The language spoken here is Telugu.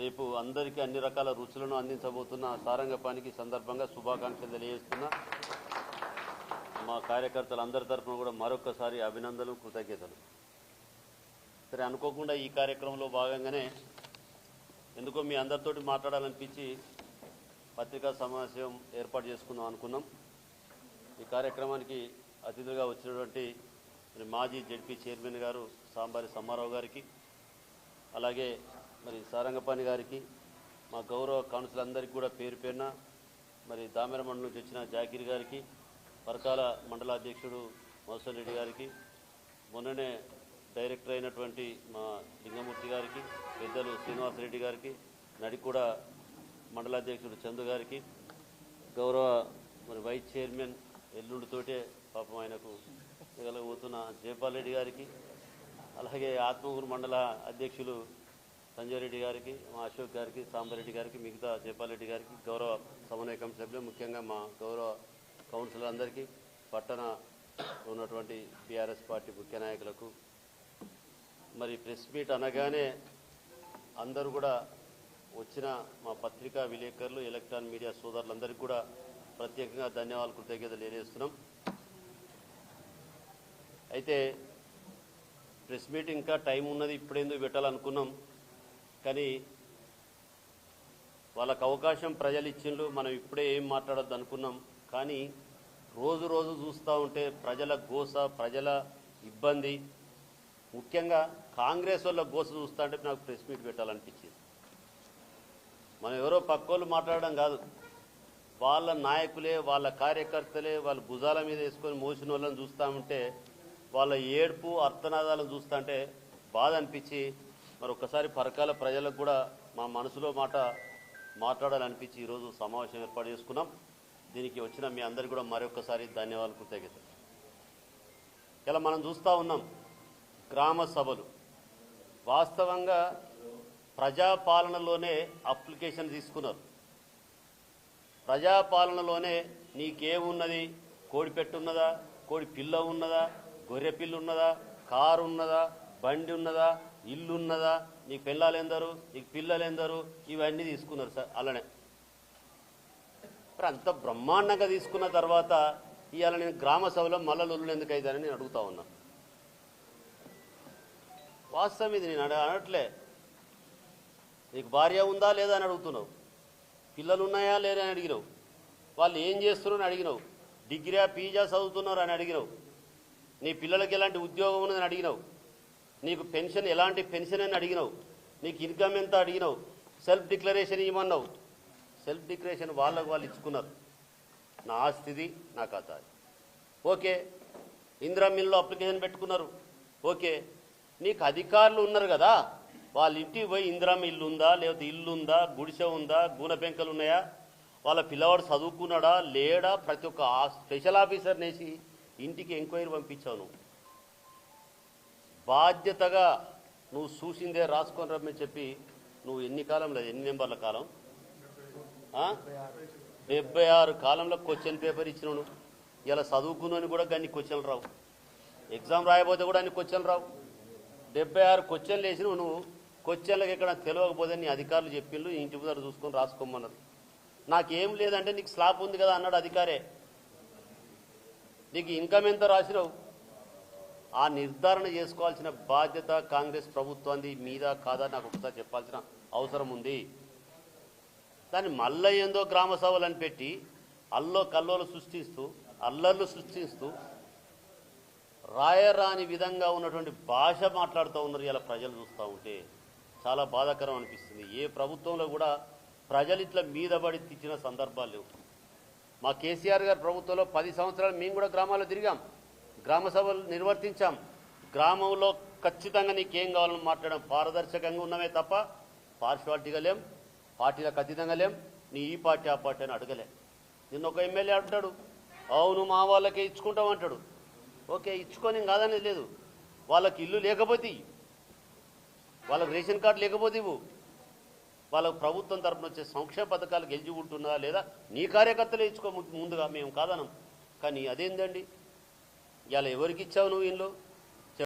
రేపు అందరికీ అన్ని రకాల రుచులను అందించబోతున్న సారంగపానికి సందర్భంగా శుభాకాంక్షలు తెలియజేస్తున్నా. మా కార్యకర్తలు అందరి తరఫున కూడా మరొకసారి అభినందనలు కృతజ్ఞతలు. సరే అనుకోకుండా ఈ కార్యక్రమంలో భాగంగానే ఎందుకో మీ అందరితోటి మాట్లాడాలనిపించి పత్రికా సమావేశం ఏర్పాటు చేసుకుందాం అనుకున్నాం. ఈ కార్యక్రమానికి అతిథులుగా వచ్చినటువంటి మాజీ జడ్పీ చైర్మన్ గారు సాంబారి సమ్మారావు గారికి అలాగే మరి సారంగపాణి గారికి మా గౌరవ కౌన్సిల్ అందరికీ కూడా పేరు పేరున మరి దామెర మండలం నుంచి వచ్చిన జాకిర్ గారికి పరకాల మండల అధ్యక్షుడు మోహన్ రెడ్డి గారికి మొన్ననే డైరెక్టర్ అయినటువంటి మా లింగమూర్తి గారికి పెద్దలు శ్రీనివాసరెడ్డి గారికి నడికూడ మండల అధ్యక్షుడు చందు గారికి గౌరవ మరి వైస్ చైర్మన్ ఎల్లుండితోటే పాపం ఆయనకు పోతున్న జయపాల్ రెడ్డి గారికి అలాగే ఆత్మగురు మండల అధ్యక్షులు సంజయ్ రెడ్డి గారికి మా అశోక్ గారికి సాంబారెడ్డి గారికి మిగతా జయపాల్రెడ్డి గారికి గౌరవ సమన్వయ కమిటీ సభ్యులు ముఖ్యంగా మా గౌరవ కౌన్సిలర్ అందరికీ పట్టణ ఉన్నటువంటి బీఆర్ఎస్ పార్టీ ముఖ్య నాయకులకు. మరి ప్రెస్ మీట్ అనగానే అందరూ కూడా వచ్చిన మా పత్రికా విలేకరులు ఎలక్ట్రానిక్ మీడియా సోదరులందరికీ కూడా ప్రత్యేకంగా ధన్యవాదాలు కృతజ్ఞతలు తెలియజేస్తున్నాం. అయితే ప్రెస్ మీట్ ఇంకా టైం ఉన్నది ఇప్పుడేందుకు పెట్టాలనుకున్నాం? కానీ వాళ్ళకు అవకాశం ప్రజలు ఇచ్చిండ్రు మనం ఇప్పుడే ఏం మాట్లాడొద్దు అనుకున్నాం. కానీ రోజు రోజు చూస్తూ ఉంటే ప్రజల గోస ప్రజల ఇబ్బంది. ముఖ్యంగా కాంగ్రెస్ వాళ్ళ గోస చూస్తూ ఉంటే నాకు ప్రెస్ మీట్ పెట్టాలనిపించింది. మనం ఎవరో పక్కోళ్ళు మాట్లాడడం కాదు. వాళ్ళ నాయకులే వాళ్ళ కార్యకర్తలే వాళ్ళ భుజాల మీద వేసుకొని మోసిన వాళ్ళని చూస్తూ ఉంటే వాళ్ళ ఏడుపు అర్థనాదాలను చూస్తూ ఉంటే బాధ అనిపించి మరి పరకాల ప్రజలకు కూడా మా మనసులో మాట మాట్లాడాలనిపించి ఈరోజు సమావేశం ఏర్పాటు చేసుకున్నాం. దీనికి వచ్చిన మీ అందరికీ కూడా మరొకసారి ధన్యవాదాలు కృతజ్ఞత ఇలా మనం చూస్తూ ఉన్నాం గ్రామ సభలు. వాస్తవంగా ప్రజాపాలనలోనే అప్లికేషన్ తీసుకున్నారు. ప్రజాపాలనలోనే నీకేమున్నది కోడి పెట్టున్నదా కోడి పిల్ల ఉన్నదా? గొర్రె పిల్ల ఉన్నదా? కారు ఉన్నదా? బండి ఉన్నదా? ఇల్లు ఉన్నదా నీకు పిల్లలెందరు నీకు పిల్లలు ఎందరు ఇవన్నీ తీసుకున్నారు సార్ అలానే. మరి అంత బ్రహ్మాండంగా తీసుకున్న తర్వాత ఇవాళ నేను గ్రామ సభలో మల్లలు ఎందుకు అవుతానని నేను అడుగుతా ఉన్నా. వాస్తవం ఇది నేను అనట్లే. నీకు భార్య ఉందా లేదా అని అడుగుతున్నావు. పిల్లలు ఉన్నాయా లేదా అని అడిగినావు. వాళ్ళు ఏం చేస్తున్నారు అని అడిగినావు. డిగ్రీ పీజా చదువుతున్నారు అని అడిగినావు. నీ పిల్లలకి ఎలాంటి ఉద్యోగం ఉన్నదని అడిగినావు. నీకు పెన్షన్ ఎలాంటి పెన్షన్ అని అడిగినావు? నీకు ఇన్కమ్ ఎంత అడిగినావు? సెల్ఫ్ డిక్లరేషన్ ఇవ్వమన్నావు. సెల్ఫ్ డిక్లరేషన్ వాళ్ళకు వాళ్ళు ఇచ్చుకున్నారు. నా ఆస్తిది నా ఖాతా ఓకే. ఇందిరా మిల్లో అప్లికేషన్ పెట్టుకున్నారు. ఓకే. నీకు అధికారులు ఉన్నారు కదా? వాళ్ళ ఇంటికి పోయి ఇందిరా ఇల్లు ఉందా? లేకపోతే ఇల్లు ఉందా? గుడిసె ఉందా? గూన పెంకలు ఉన్నాయా? వాళ్ళ పిల్లవాడు చదువుకున్నాడా? లేడా? ప్రతి ఒక్క స్పెషల్ ఆఫీసర్నేసి ఇంటికి ఎంక్వైరీ పంపించావు నువ్వు. బాధ్యతగా నువ్వు చూసిందే రాసుకొని రమ్మని చెప్పి నువ్వు ఎన్ని కాలం లేదు ఎన్ని నెంబర్ల కాలం? డెబ్బై ఆరు కాలంలో క్వశ్చన్ పేపర్ ఇచ్చినావు ఇలా చదువుకున్నాను కూడా కానీ క్వశ్చన్లు రావు. ఎగ్జామ్ రాయబోతే కూడా అన్ని క్వశ్చన్లు రావు. డెబ్బై ఆరు క్వశ్చన్లు వేసినావు నువ్వు క్వశ్చన్లకు ఎక్కడ తెలియకపోతే నీ అధికారులు చెప్పిండ్రు ఇంటి ముందర చూసుకొని రాసుకోమన్నారు. నాకేం లేదంటే నీకు స్లాబ్ ఉంది కదా అన్నాడు అధికారే. నీకు ఇన్కమ్ ఎంత రాసినావు ఆ నిర్ధారణ చేసుకోవాల్సిన బాధ్యత కాంగ్రెస్ ప్రభుత్వాన్ని మీద కాదా నాకు ఒకసారి చెప్పాల్సిన అవసరం ఉంది. దాన్ని మళ్ళీ ఏందో గ్రామ సభలను పెట్టి అల్లో కల్లోలు సృష్టిస్తూ అల్లర్లు సృష్టిస్తూ రాయరాని విధంగా ఉన్నటువంటి భాష మాట్లాడుతూ ఉన్నారు ఇలా ప్రజలు చూస్తూ ఉంటే. చాలా బాధాకరం అనిపిస్తుంది. ఏ ప్రభుత్వంలో కూడా ప్రజలు ఇట్లా మీద పడి తెచ్చిన సందర్భాలు లేవు. మా కేసీఆర్ గారి ప్రభుత్వంలో పది సంవత్సరాలు మేము కూడా గ్రామాల్లో తిరిగాం. గ్రామ సభలు నిర్వర్తించాం. గ్రామంలో ఖచ్చితంగా నీకేం కావాలని మాట్లాడడం పారదర్శకంగా ఉన్నామే తప్ప పార్షవాలిటీగా లేం పార్టీలకు అతీతంగా లేం నీ ఈ పార్టీ ఆ పార్టీ అని అడగలే. నిన్న ఒక ఎమ్మెల్యే అంటాడు అవును మా వాళ్ళకే ఇచ్చుకుంటాం అంటాడు. ఓకే ఇచ్చుకొని కాదనేది లేదు. వాళ్ళకి ఇల్లు లేకపోతే వాళ్ళకి రేషన్ కార్డు లేకపోతే ఇవ్వు. వాళ్ళకు ప్రభుత్వం తరపున వచ్చే సంక్షేమ పథకాలు గెలిచి ఉంటున్నా లేదా నీ కార్యకర్తలే ఇచ్చుకో ముందుగా మేము కాదనం. కానీ అదేందండి? ఇవాళ ఎవరికి ఇచ్చావు నువ్వు ఇంట్లో